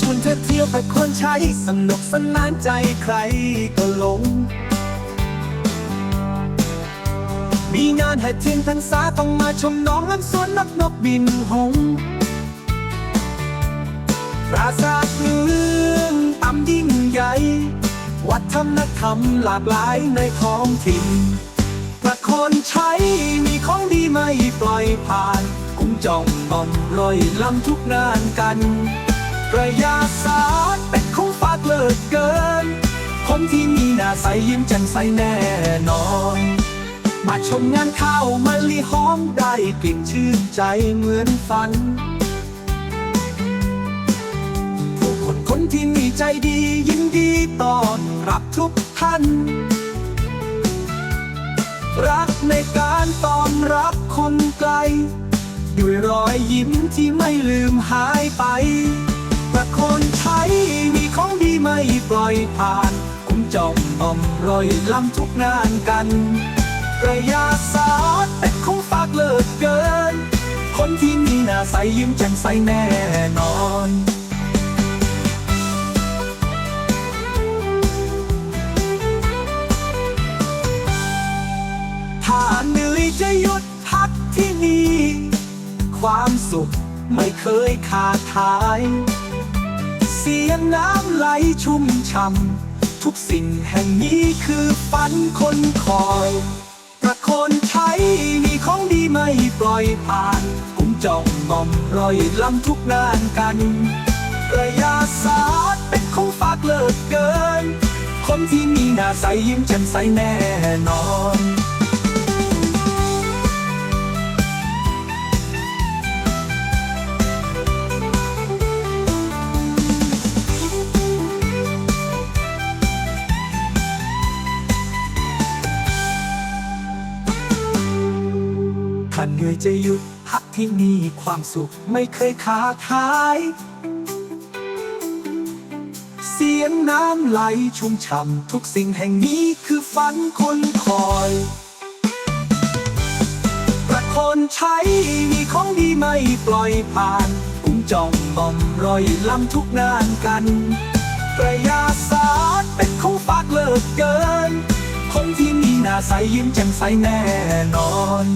ชวนเธอเที่ยวไปคนใช้สนุกสนานใจใครก็หลง มีงานให้เทียนพรรษาต้องมาชมน้องลำสวนนกนกบินหงปราสาทเมืองตำยิ่งใหญ่ วัฒนธรรมหลากหลายในท้องถิ่นประคนใช้มีของดีไม่ปล่อยผ่านกุ้งจองอ่อมลอยลำทุกงานกัน ระยาศาสตร์เป็นคงฝากเลิศเกิน คนที่มีหน้าใสยิ้มแจ่มใสแน่นอน มาชมงานข้าวมะลิหอมได้กลิ่นชื่นใจเหมือนฝัน ผู้คนคนที่มีใจดียินดีต้อนรับทุกท่าน รักในการต้อนรับคนไกลด้วยรอยยิ้มที่ไม่ลืมหายไป ประคนใช้มีของดีไม่ปล่อยผ่าน คุ้มจอมอมรอยล้ำทุกงานกันกระยาศาสตร์เป็นคงฝากเลิศเกิน คนที่มีหน้าใสยิ้มแจ่มใสแน่นอนถ้าเหนื่อยจะหยุดพักที่นี่ ความสุขไม่เคยขาดหาย เสียงน้ำไหลชุ่มช่ำทุกสิ่งแห่งนี้คือฝันคนคอยประคนใช้มีของดีไม่ปล่อยผ่านกุ้มจองงอมรอยล้ำทุกงานกันระยาศาสตร์เป็นของฝากเลิศเกิน คนที่มีหน้าใสยิ้มแจ่มใสแน่นอนาเหนื่อยจะหยุดพักที่นี่ความสุขไม่เคยขาดหาย เสียงน้ำไหลชุ่มฉ่ำทุกสิ่งแห่งนี้คือฝันคนคอยประคนใช้มีของดีไม่ปล่อยผ่านกุ้งจองบอมรอยล้ำทุกงานกันกระยาศาสตร์เป็นของฝากเลิศเกิน คนที่มีหน้าใสยิ้มแจ่มใสแน่นอน